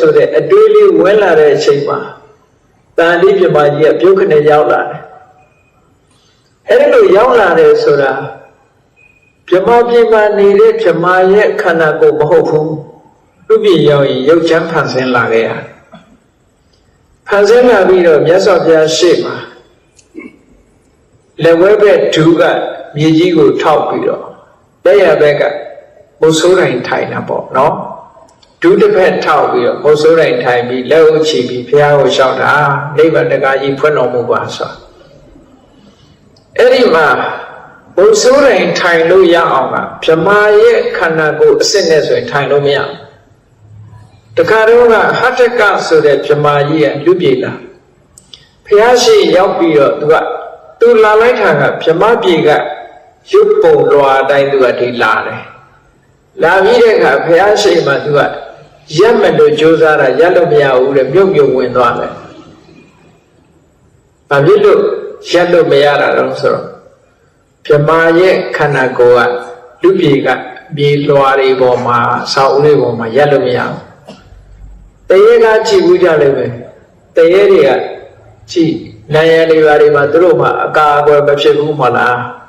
ဆိုတဲ့အတွေးလေးဝင်လာတဲ့အချိန်မှာတန်တိပြမကြီးကပြုတ်ခနဲ့ရောက်လာတယ်အဲ့ဒီလိုရောက်လာတယ်ဆိုတာပြမပြမနေတဲ့ပြမရဲ့ခန္ဓာကိုယ်မဟုတ်ဘူးလူပြည့်ရောက်ရင်ရုပ်ချမ်းဖန်ဆင်းလာခဲ့ရဖန်ဆင်းလာပြီးတော့မြတ်စွာဘုရားရှေ့မှာလက်ဝဲဘက်ဒူးကမြေကြီးကိုထောက်ပြီးတော့လက်ရဘက်ကမုတ်ဆိုးတိုင်းထိုင်တာပေါ့နော် ဒုတစ်ဖက်ထောက်ပြီးတော့မုတ်ဆိုးတိုင်းထိုင်ပြီးလက်ဥချီပြီးဘုရားကိုလျှောက်တာနိဗ္ဗာန်တကာကြီးဖွင့်တော်မူပါဆိုအဲ့ဒီမှာမုတ်ဆိုးတိုင်းထိုင်လို့ရအောင်ကဗြဟ္မာရဲ့ခန္ဓာကိုယ်အစစ်နဲ့ဆိုရင်ထိုင်လို့မရဘူးတခါတော့ကဟတ္တကဆိုတဲ့ဗြဟ္မာကြီးကလူပြေလာဘုရားရှိရောက်ပြီးတော့သူကသူလာလိုက်တာကဗြဟ္မာပြေကရုပ်ပုံလွာအတိုင်းသူကဒီလာတယ်လာပြီးတဲ့အခါဘုရားရှိမှသူက ရက်မလို့ကြိုးစားတာရက်လို့မရဘူးတဲ့မြုပ်မြုပ်ဝင်သွားတယ်။ဘာဖြစ်လို့ရက်လို့မရတာတော့ဆိုတော့ဗြဟ္မာရဲ့ခန္ဓာကိုယ်ကလူပြေကမြေလွာတွေပေါ်မှာဆောက်ဦးတွေပေါ်မှာရက်လို့မရဘူး။တရေကကြည့်ဘူးကြလိမ့်မယ်။တရေတွေကကြည့်နိုင်ရန်တွေဘာတွေမှာသူတို့မှအကာအကွယ်မဖြစ်ဘူးမလား။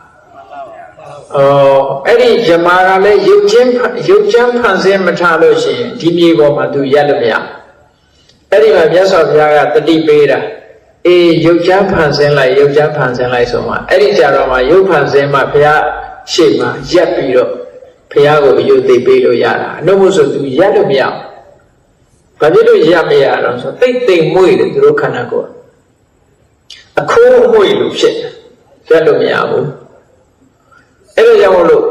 အော်အဲ့ဒီဇမားကလည်းရုပ်ချင်းရုပ်ချမ်းဖန်ဆင်းမထားလို့ရှိရင်ဒီမြေပေါ်မှာသူရက်လို့မရအဲ့ဒီမှာမြတ်စွာဘုရားကတတိပေးတာအေးရုပ်ချမ်းဖန်ဆင်းလိုက်ရုပ်ချမ်းဖန်ဆင်းလိုက်ဆိုမှအဲ့ဒီကြတော့မှရုပ်ဖန်ဆင်းမှဘုရားရှေ့မှာရက်ပြီးတော့ဘုရားကိုအယုသိပေးလို့ရတာအနှုတ်မို့ဆိုသူရက်လို့မရဘာဖြစ်လို့ရက်မရတော့ဆိုတိတ်တိမ်မွေ့တယ်သူတို့ခန္ဓာကိုယ်အခိုးမွေ့လို့ဖြစ်တယ်ရက်လို့မရဘူးအဲ့ဒါ ကြောင့်မလို့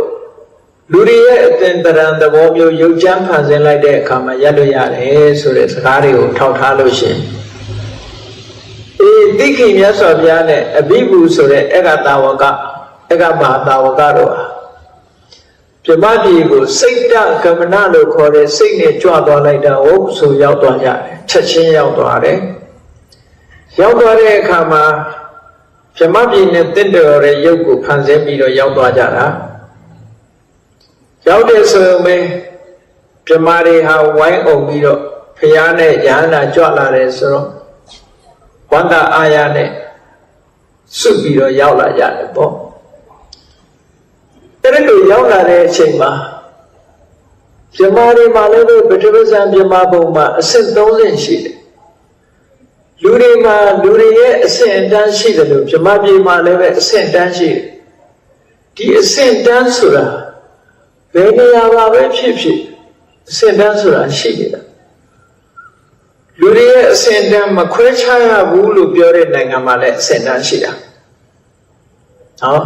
လူတွေရဲ့အသင်္တရံသဘောမျိုးရုပ်ချမ်းဖန်ဆင်းလိုက်တဲ့အခါမှာရက်လို့ရတယ်ဆိုတဲ့စကားတွေကိုထောက်ထားလို့ရှိရင်အေးတိခိမြတ်စွာဘုရားနဲ့အဘိဗုဆိုတဲ့အေကတာဝကအေကမဟာတာဝကတို့ဟာပြမပြည်ကိုစိတ်တကမနလို့ခေါ်တဲ့စိတ်နဲ့ကြွသွားလိုက်တာဟုတ်ဆိုရောက်သွားကြတယ်ချက်ချင်းရောက်သွားတယ်ရောက်သွားတဲ့အခါမှာဗြဟ္မပြည်နဲ့တင့်တော်တဲ့ရုပ်ကိုဖန်ဆင်းပြီးတော့ရောက်သွားကြတာ ရောက်တဲ့ဆိုရင်ပဲဗြဟ္မာတွေဟာဝိုင်းအောင်ပြီးတော့ဖျားနဲ့ညာနာကြွလာတယ်ဆိုတော့ဝန္တာအာရနဲ့စွပြီးတော့ရောက်လာကြတယ်ပေါ့အဲ့ဒီလိုရောက်လာတဲ့အချိန်မှာဗြဟ္မာတွေမှာလည်းပဲပထမဇန်ဗြဟ္မာဘုံမှာအဆင့်30ရှိတယ်လူတွေမှာလူတွေရဲ့အဆင့်အတန်းရှိတယ်လို့ဗြဟ္မပြေမှာလည်းပဲအဆင့်တန်းရှိတယ်ဒီအဆင့်တန်းဆိုတာ ဘယ်နေရာမှာပဲဖြစ်ဖြစ်အဆင့်တန်းဆိုတာရှိနေတာလူတွေရဲ့အဆင့်တန်းမခွဲခြားရဘူးလို့ပြောတဲ့နိုင်ငံမှာလည်းအဆင့်တန်းရှိတာဟော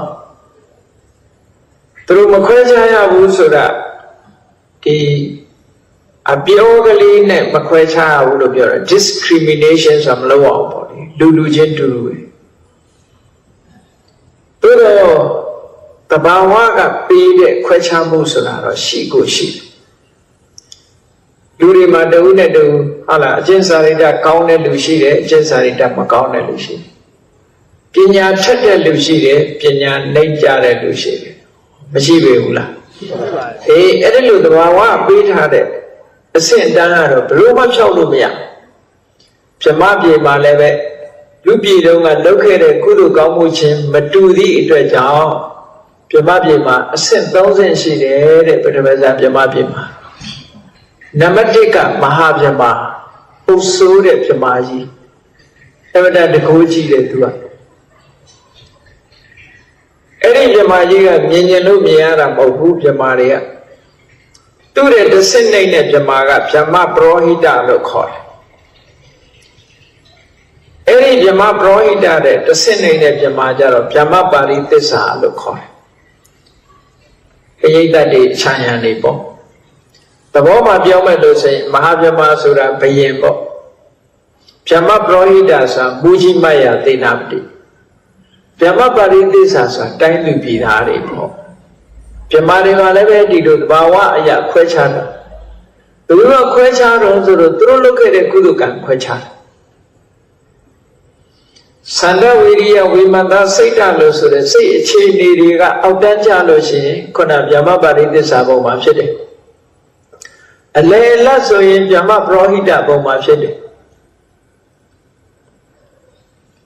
သူတို့မခွဲခြားရဘူးဆိုတာဒီအပြောကလေးနဲ့မခွဲခြားဘူးလို့ပြောတယ် discrimination ဆိုတာမလုပ်အောင်ပေါ့လေလူလူချင်းတူတူပဲသူတော့ တဘာဝကပေးတဲ့ခွဲခြားမှုဆိုတာတော့ရှိကိုရှိတယ်လူတွေမှာတဦးနဲ့တဦးဟာလားအကျင့်စာရိတ္တကောင်းတဲ့လူရှိတယ်အကျင့်စာရိတ္တမကောင်းတဲ့လူရှိတယ်ပညာထက်တဲ့လူရှိတယ်ပညာနှိမ့်ကြတဲ့လူရှိတယ်မရှိပေဘူးလားအေးအဲ့ဒီလိုတဘာဝပေးထားတဲ့အဆင့်တန်းကတော့ဘလို့မဖြောက်လို့မရဗြဟ္မပြေမှာလည်းပဲလူပြည်တုန်းကလုပ်ခဲ့တဲ့ကုသိုလ်ကောင်းမှုချင်းမတူသည့်အတွက်ကြောင့် ဗြဟ္မပြေမှာအဆင့်30ရှိတယ်တဲ့ပထမဇာဗြဟ္မပြေမှာနံပါတ်1ကမဟာဗြဟ္မာပုဆိုးတဲ့ဗြဟ္မာကြီးအမတတကိုးကြီးတဲ့သူကအဲ့ဒီဗြဟ္မာကြီးကမြင်မြင်လို့မြင်ရတာမဟုတ်ဘူးဗြဟ္မာတွေကသူ့ရဲ့တဆင့်နိုင်တဲ့ဗြဟ္မာကဗြဟ္မပရောဟိတလို့ခေါ်တယ်အဲ့ဒီဗြဟ္မပရောဟိတတဲ့တဆင့်နိုင်တဲ့ဗြဟ္မာကြတော့ဗြဟ္မပါရိသစ္စာလို့ခေါ်တယ် ခရိတ်တတ်တွေခြံရံနေပေါ့သဘောမှာပြောမယ်လို့ဆိုရင်မဟာဗြဟ္မာဆိုတာဘယင်ပေါ့ဗြဟ္မပရောဟိတဆိုတာမူကြီးမယသေနာပတိဗြဟ္မပါရိသစ္စာဆိုတာတိုင်းလူပြည်သားတွေပေါ့ပြမတွေမှာလည်းပဲဒီလိုသဘာဝအရာခွဲခြားတာသူတို့ကခွဲခြားတော့ဆိုတော့သူတို့လုပ်ခဲ့တဲ့ကုသကံခွဲခြားတ ယ်သန္တဝိရိယဝိမန္တစိတ်တလို့ဆိုတဲ့စိတ်အခြေအနေတွေကအောက်တန်းကြလို့ရှိရင်ခုနဗျမပါရိသစ္စာပုံမှာဖြစ်တယ်အလေလတ်ဆိုရင်ဗျမပရောဟိတပုံမှာဖြစ်တယ်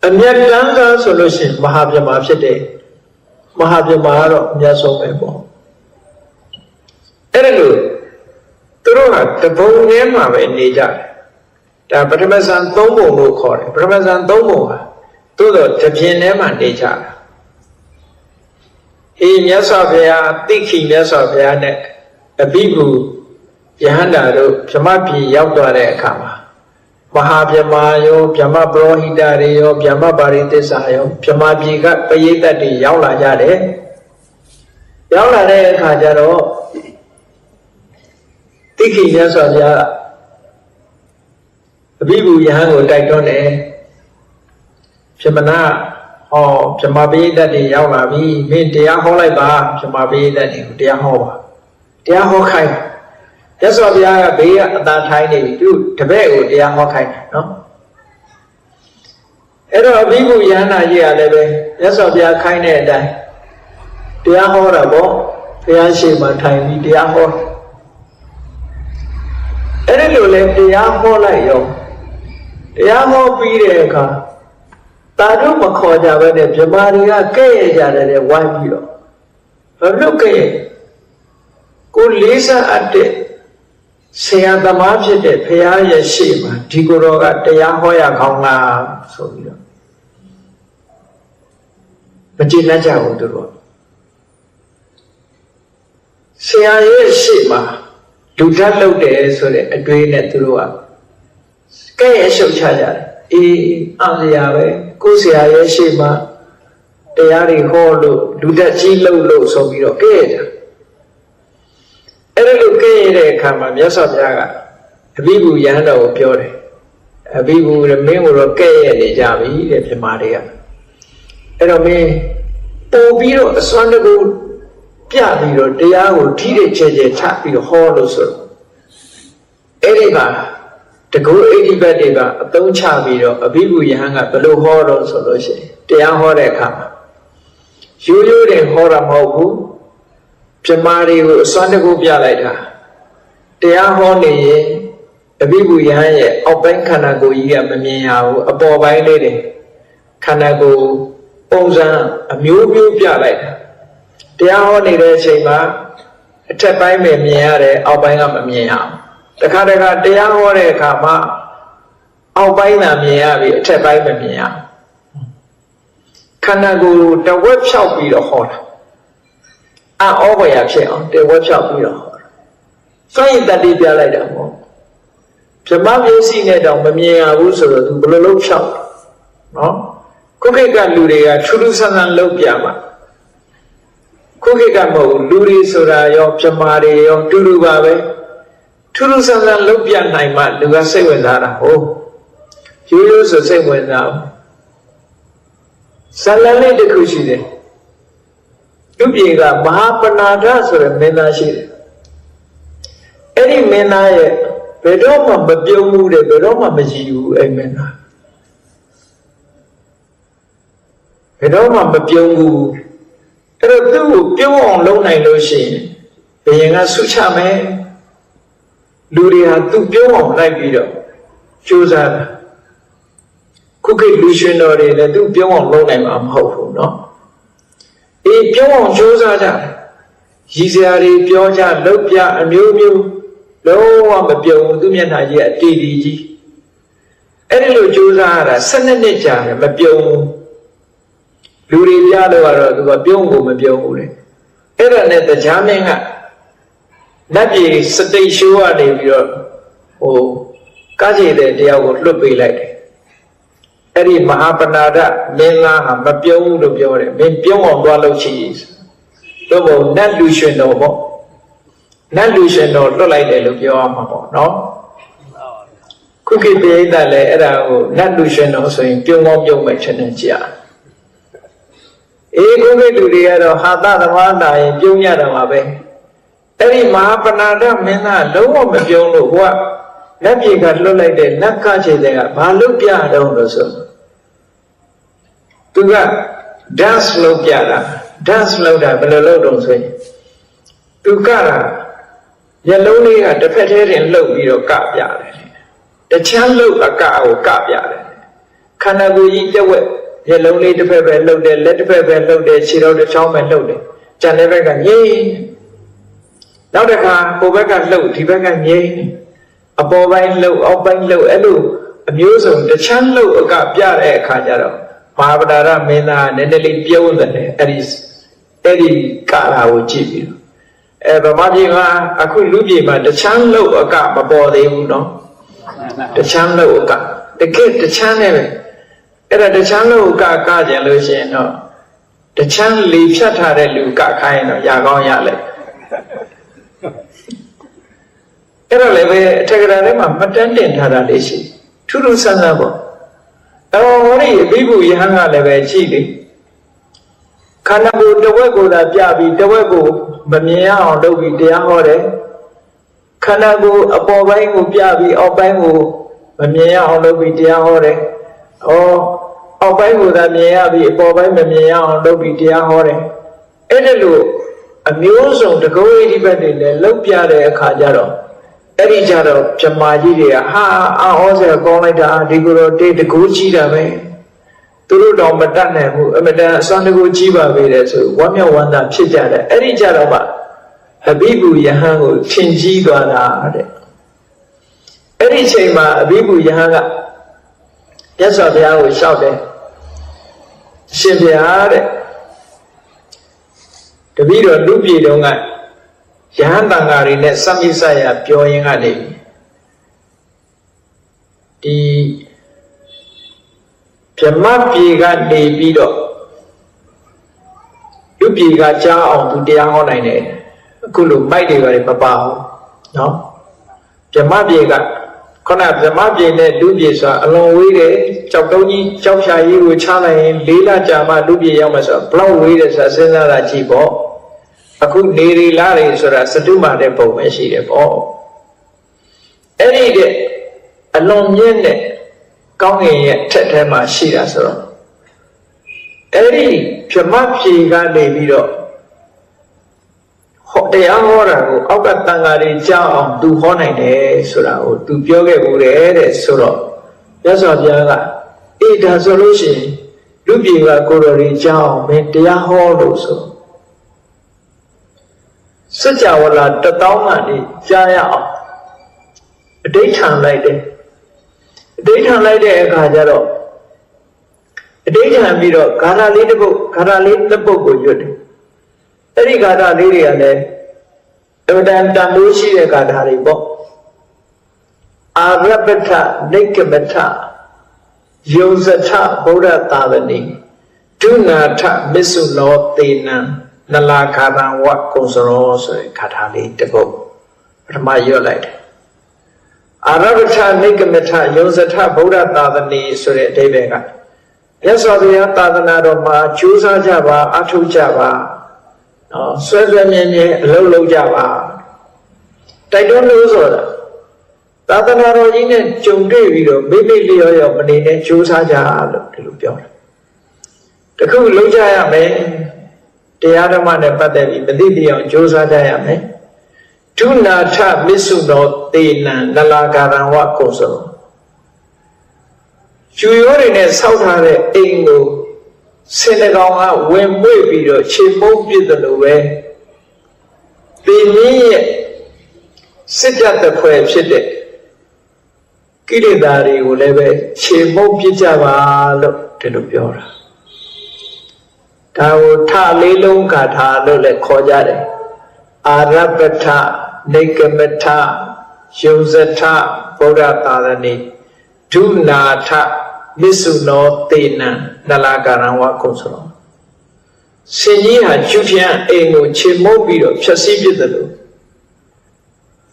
အမြတ်တမ်းကဆိုလို့ရှိရင်မဟာဗျမဖြစ်တယ်မဟာဗျမကတော့အမြတ်ဆုံးပဲပေါ့အဲ့ဒါလို့သူတို့ကတပုံထဲမှာပဲနေကြတယ်ဒါပထမဇန်၃ပုံလို့ခေါ်တယ်ပထမဇန်၃ပုံဟာ သို့တော့တပြင်းထဲမှာနေကြတာအေးမြတ်စွာဘုရားတိခိမြတ်စွာဘုရားနဲ့အဘိဓုယဟန္တာတို့ဗြဟ္မပြည်ရောက်သွားတဲ့အခါမှာမဟာဗြဟ္မာယောဗြဟ္မပရောဟိတတွေရောဗြဟ္မပါရိသစ္စာရောဗြဟ္မပြည်ကပရိသတ်တွေရောက်လာကြတယ်ရောက်လာတဲ့အခါကျတော့တိခိမြတ်စွာဘုရားအဘိဓုယဟန်ကိုတိုက်တွန်းတယ် ပြမနာဟောပြမပိဋကတ်တွေရောက်လာပြီမင်းတရားဟောလိုက်ပါပြမပိဋကတ်တွေကိုတရားဟောပါတရားဟောခိုင်းရသော်ဘုရားကဘေးကအသာထိုင်းနေပြီသူတပည့်ကိုတရားဟောခိုင်းတယ်နော်အဲ့တော့အဘိဓုယဟနာကြီးကလည်းပဲရသော်ဘုရားခိုင်းတဲ့အတိုင်းတရားဟောတာပေါ့ဘုရားရှိမှထိုင်ပြီးတရားဟောအဲ့ဒီလိုလဲတရားဟောလိုက်ရောတရားဟောပြီးတဲ့အခါ တာတို့မခေါ်ကြဘဲနဲ့မြမာတွေကကဲ့ရဲ့ကြတယ်လေဝိုင်းပြီးတော့ဘာလို့ကဲ့ရဲ့ကိုလေးစားအပ်တဲ့ဆရာသမားဖြစ်တဲ့ဘုရားရဲ့ရှေ့မှာဒီကိုယ်တော်ကတရားဟောရကောင်းလားဆိုပြီးတော့မကြည်လက်ကြဘူးသူတို့ဆရာရဲ့ရှေ့မှာလူဓာတ်လုပ်တယ်ဆိုတဲ့အတွေးနဲ့သူတို့ကကဲ့ရဲ့ရှုပ်ချကြတယ်အေးအစရာပဲ ကိုယ်ဆရာရဲ့ရှေ့မှာတရားတွေဟောလို့လူတက်ကြီးလှုပ်လို့ဆိုပြီးတော့ကဲ့ရတာအဲ့ဒါလို့ကဲ့ရတဲ့အခါမှာမြတ်စွာဘုရားကအဘိဓုယဟန်တော်ကိုပြောတယ်အဘိဓုရမင်းကိုတော့ကဲ့ရနေကြပြီတဲ့ပြမတွေကအဲ့တော့မင်းပို့ပြီးတော့အစွမ်းတကူပြပြီးတော့တရားကိုထိတဲ့ချဲချဲထပြီးတော့ဟောလို့ဆိုတော့အဲ့ဒီမှာ တကူအိဋ္ဌိဘတ်တွေကအသုံးချပြီးတော့အဘိဓုယဟန်ကဘယ်လိုဟောတော့ဆိုလို့ရှိရင်တရားဟောတဲ့အခါမှာရိုးရိုးတယ်ဟောတာမဟုတ်ဘူးပြမာတွေကိုအစွမ်းတကူပြလိုက်တာတရားဟောနေရင်အဘိဓုယဟန်ရဲ့အောက်ပိုင်းခန္ဓာကိုယ်ကြီးကမမြင်ရဘူးအပေါ်ပိုင်းလေးတွေခန္ဓာကိုယ်ပုံစံအမျိုးမျိုးပြလိုက်တာတရားဟောနေတဲ့အချိန်မှာအထက်ပိုင်းပဲမြင်ရတယ်အောက်ပိုင်းကမမြင်ရဘူး တခါတခါတရားဟောတဲ့အခါမှာအောက်ပိုင်းသာမြင်ရပြီအထက်ပိုင်းမမြင်ရခန္ဓာကိုယ်တဝက်ဖြောက်ပြီးတော့ဟောတာအောဘရဖြစ်အောင်တဝက်ဖြောက်ပြီးတော့ဟောတာစွန့်ရည်တတိပြလိုက်တာပေါ့ဗြဟ္မမျက်စိနဲ့တော့မမြင်ရဘူးဆိုတော့သူဘယ်လိုလုပ်ဖြောက်နော်ခုခေတ်ကလူတွေကထူးထူးဆန်းဆန်းလုပ်ပြမှာခုခေတ်ကမဟုတ်ဘူးလူတွေဆိုတာရောဗြဟ္မာတွေရောတူတူပါပဲ ထူးထူးဆန်းဆန်းလုပ်ပြနိုင်မှလူကစိတ်ဝင်စားတာဟုတ်ရိုးရိုးဆိုစိတ်ဝင်စားဘူးဇလန်လေးတစ်ခုရှိတယ်သူပြေကမဟာပနာဒဆိုတဲ့မင်းသားရှိတယ်အဲ့ဒီမင်းသားရဲ့ဘယ်တော့မှမပြုံးဘူးတဲ့ဘယ်တော့မှမကြည့်ဘူးအဲ့မင်းသားဘယ်တော့မှမပြုံးဘူးအဲ့တော့သူ့ကိုပြုံးအောင်လုပ်နိုင်လို့ရှိရင်ဘယင်ကဆုချမယ် လူတွေဟာသူပြုံးအောင်လိုက်ပြီးတော့ကြိုးစားတာခုခေတ်လူရှင်တော်တွေလည်းသူပြုံးအောင်လုပ်နိုင်မှာမဟုတ်ဘူးเนาะအေးပြုံးအောင်ကြိုးစားကြတယ်ရည်စရာတွေပြောကြလုပ်ပြအမျိုးမျိုးလုံးဝမပြုံးဘူးသူမျက်နှာကြီးအတီတီကြီးအဲ့ဒီလိုကြိုးစားရတာ၁၂နှစ်ကြာတယ်မပြုံးဘူးလူတွေပြလို့ကတော့သူကပြုံးကိုမပြုံးဘူးလေအဲ့ဒါနဲ့တရားမင်းက လက်ပြေစတိတ်ရှိုးကနေပြီးတော့ဟိုကားကြည်တဲ့တရားကိုလွတ်ပေးလိုက်တယ်အဲ့ဒီမဟာပဏာဒမင်းသားဟာမပြုံးဘူးလို့ပြောတယ်မင်းပြုံးအောင်သွားလို့ရှိတော့ဘုံနတ်လူရှင်တော်ပေါ့နတ်လူရှင်တော်လွတ်လိုက်တယ်လို့ပြောရမှာပေါ့နော်ခုခေတ်ပြည်သက်လည်းအဲ့ဒါကိုနတ်လူရှင်တော်ဆိုရင်ပြုံးအောင်ပြုံးမဲ့ချက်နဲ့ကြာအေးခုခေတ်လူတွေကတော့ဟာသသမားနာရင်ပြုံးရတာပါပဲ အဲ့ဒီမဟာပဏာဒမင်းသားလုံးဝမပြုံးလို့ဟိုကလက်ပြေကလွတ်လိုက်တဲ့လက်ကခြေတဲ့ကဘာလို့ပြတော့လို့ဆိုသူက dance လုပ်ပြတာ dance လုပ်တာဘယ်လိုလုပ်တော့ဆိုရင်သူကတာမျက်လုံးလေးကတစ်ဖက်ထဲတင်လှုပ်ပြီးတော့ကပြတယ်တချမ်းလှုပ်အကကိုကပြတယ်ခန္ဓာကိုယ်ကြီးတစ်ဝက်မျက်လုံးလေးတစ်ဖက်ပဲလှုပ်တယ်လက်တစ်ဖက်ပဲလှုပ်တယ်ခြေတော်တစ်ချောင်းပဲလှုပ်တယ်ကြံတဲ့ဘက်ကငြိမ် နောက်တစ်ခါဟိုဘက်ကလှုပ်ဒီဘက်ကငြိမ်အပေါ်ပိုင်းလှုပ်အောက်ပိုင်းလှုပ်အဲ့လိုအမျိုးစုံတချမ်းလှုပ်အကပြတဲ့အခါကျတော့မဟာဗဒရမင်းသားနည်းနည်းလေးပြုံးတယ်အဲ့ဒီအဲ့ဒီကာလာကိုကြည့်ပြီးတော့အဲဗမာပြည်မှာအခုလူပြည်မှာတချမ်းလှုပ်အကမပေါ်သေးဘူးနော်တချမ်းလှုပ်အကတကယ်တချမ်းနဲ့ပဲအဲ့ဒါတချမ်းလှုပ်အကကကြလို့ရှိရင်တော့တချမ်းလေဖြတ်ထားတဲ့လူကခိုင်းတော့ရကောင်းရလိုက် အဲ့တော့လည်းပဲအထက်ကရာထဲမှာမတန်းတင်ထားတာလေးရှိထူးထူးဆန်းဆန်းပေါ့အော်ဟောဒီအဘိဗုယဟန်ကလည်းပဲရှိတယ်ခန္ဓာကိုယ်တစ်ဝက်ကိုသာပြပြီးတစ်ဝက်ကိုမမြင်ရအောင်လုပ်ပြီးတရားဟောတယ်ခန္ဓာကိုယ်အပေါ်ပိုင်းကိုပြပြီးအောက်ပိုင်းကိုမမြင်ရအောင်လုပ်ပြီးတရားဟောတယ်။ဩအောက်ပိုင်းကိုသာမြင်ရပြီးအပေါ်ပိုင်းမမြင်ရအောင်လုပ်ပြီးတရားဟောတယ်။အဲ့ဒါလို့အမျိုးစုံတကုံးဣတိပတ်တွေလည်းလုပ်ပြတဲ့အခါကျတော့ အဲ့ဒီကြတော့ပြမာကြီးတွေကဟာအာဟောဆရာကောင်းလိုက်တာဒီကိုယ်တော်တေးတကူကြီးတာပဲသူတို့တော့မတတ်နိုင်ဘူးအမတန်အစွမ်းတကူကြီးပါပဲတဲ့ဆိုဝမ်းမြောက်ဝမ်းသာဖြစ်ကြတယ်အဲ့ဒီကြတော့မှအဘိဗုယဟန်ကိုထင်ကြီးသွားတာတဲ့အဲ့ဒီချိန်မှာအဘိဗုယဟန်ကမြတ်စွာဘုရားကိုလျှောက်တယ်ရှင်ဘုရားတဲ့တပည့်တော်လူပြည်တော်က ယဟန်တန်ဃာတွေနဲ့စမိဆရာပြောရင်ကနေဒီဗြဟ္မပြေကနေပြီးတော့လူပြေကကြားအောင်သူတရားဟောနိုင်တယ်အခုလိုမိုက်တွေပါမပါဘူးเนาะဗြဟ္မပြေကခုနဗြဟ္မပြေနဲ့လူပြေဆိုတာအလွန်ဝေးတယ်ကြောက်တုံးကြီးကြောက်ဖြာကြီးကိုချလိုက်ရင်လေးလကြာမှလူပြေရောက်မှဆိုတော့ဘလောက်ဝေးတယ်ဆိုတာစဉ်းစားတာကြည့်ပေါ့ အခုနေရီလာတွေဆိုတာစတုမာတဲ့ပုံပဲရှိတယ်ပေါ့အဲ့ဒီတဲ့အလွန်မြင့်တဲ့ကောင်းကင်ရဲ့ထက်ထဲမှာရှိတာဆိုတော့အဲ့ဒီပြမဖြေကနေပြီးတော့ဟောတရားဟောတာကိုအောက်ကတန်ဃာတွေကြားအောင်သူဟောနိုင်တယ်ဆိုတာကိုသူပြောခဲ့ဘူးတဲ့တဲ့ဆိုတော့မြတ်စွာဘုရားကအေးဒါဆိုလို့ရှိရင်လူပြေကကိုယ်တော်တွေကြားအောင်မင်းတရားဟောလို့ဆို စัจ java လာတသောင်းကနေကြားရအောင်အဋိဋ္ဌံလိုက်တယ်အဋိဋ္ဌံလိုက်တဲ့အခါကျတော့အဋိဋ္ဌံပြီးတော့ဂါထာလေးတစ်ပုဒ်ဂါထာလေးတစ်ပုဒ်ကိုရွတ်တယ်အဲ့ဒီဂါထာလေးတွေကလည်းအမှန်တန်တန်လို့ရှိတဲ့ဂါထာတွေပေါ့အာရပထနိကမထယုံစထဗုဒ္ဓသာသနိဒုနာထမစ္ဆုလောသေနံ နလာခါရံဝကုံစရောဆိုတဲ့ဂါထာလေးတစ်ပုဒ်ပထမရွတ်လိုက်တယ်အာရပထနိကမထယုံစထဗုဒ္ဓသာသနိဆိုတဲ့အဓိပ္ပာယ်ကမြတ်စွာဘုရားသာသနာတော်မှာကျိုးစားကြပါအထောက်ကြပါနော်ဆွဲဆွဲမြဲမြဲအလုပ်လုပ်ကြပါတိုက်တွန်းလို့ဆိုတာသာသနာတော်ကြီးနဲ့ကြုံတွေ့ပြီးတော့မိမိလျော်ရောမနေနဲ့ကြိုးစားကြလို့ဒီလိုပြောတယ်တခုလုံးကြရမယ် တရားဓမ္မနဲ့ပတ်သက်ပြီးမသိသိအောင်ကြိုးစားကြရမယ်ဒုနာထမစ္ဆုနောတေနံနလာကာရံဝကုံစောယူရိုးတွေနဲ့ဆောက်ထားတဲ့အိမ်ကိုဆင်းတဲ့ကောင်ကဝင်မွေ့ပြီးတော့ခြေမုံပြစ်တယ်လို့ပဲတေနည်းရဲ့စစ်တပ်တစ်ဖွဲ့ဖြစ်တဲ့ကိလေသာတွေကိုလည်းပဲခြေမုံပြစ်ကြပါလို့ဒီလိုပြောတာ ဒါကိုထလေးလုံးဂါထာလို့လည်းခေါ်ကြတယ်အာရပထနေကမထယုံဇထဗုဒ္ဓသာသနိဒုနာထမစ္ဆုနောတေနံနလာကာရံဝကုဆိုတော့ရှင်ကြီးဟာကျူဖြန်အိမ်ကိုခြေမုပ်ပြီးတော့ဖြတ်စည်းပြစ်တယ်လို့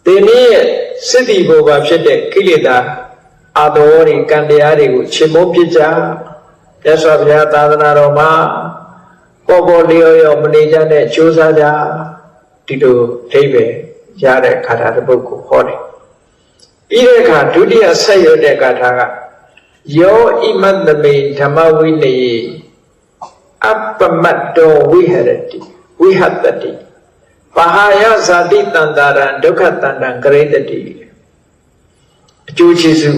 ဒီနည်းရဲ့စိတ္တိဘောဘာဖြစ်တဲ့ကိလေသာအာတော်တွေကံတရားတွေကိုခြေမုပ်ပြစ်ကြရသော်ဘုရားသာသနာတော်မှာ ပေါ်ပေါ်လျော်လျော်မနေကြတဲ့ကြိုးစားကြဒီလိုအိဗယ်ရတဲ့ခါထာတစ်ပုဒ်ကိုဟောတယ်ပြီးတဲ့အခါဒုတိယဆက်ရွတ်တဲ့ခါထာကယောဣမတ္တမေဓမ္မဝိနယေအပ္ပမတ္တောဝိဟရတိဝိဟတတိပဟာယဇာတိတန္တာရံဒုက္ခတန္တံကရိတတိအကျိုးကျေးဇူး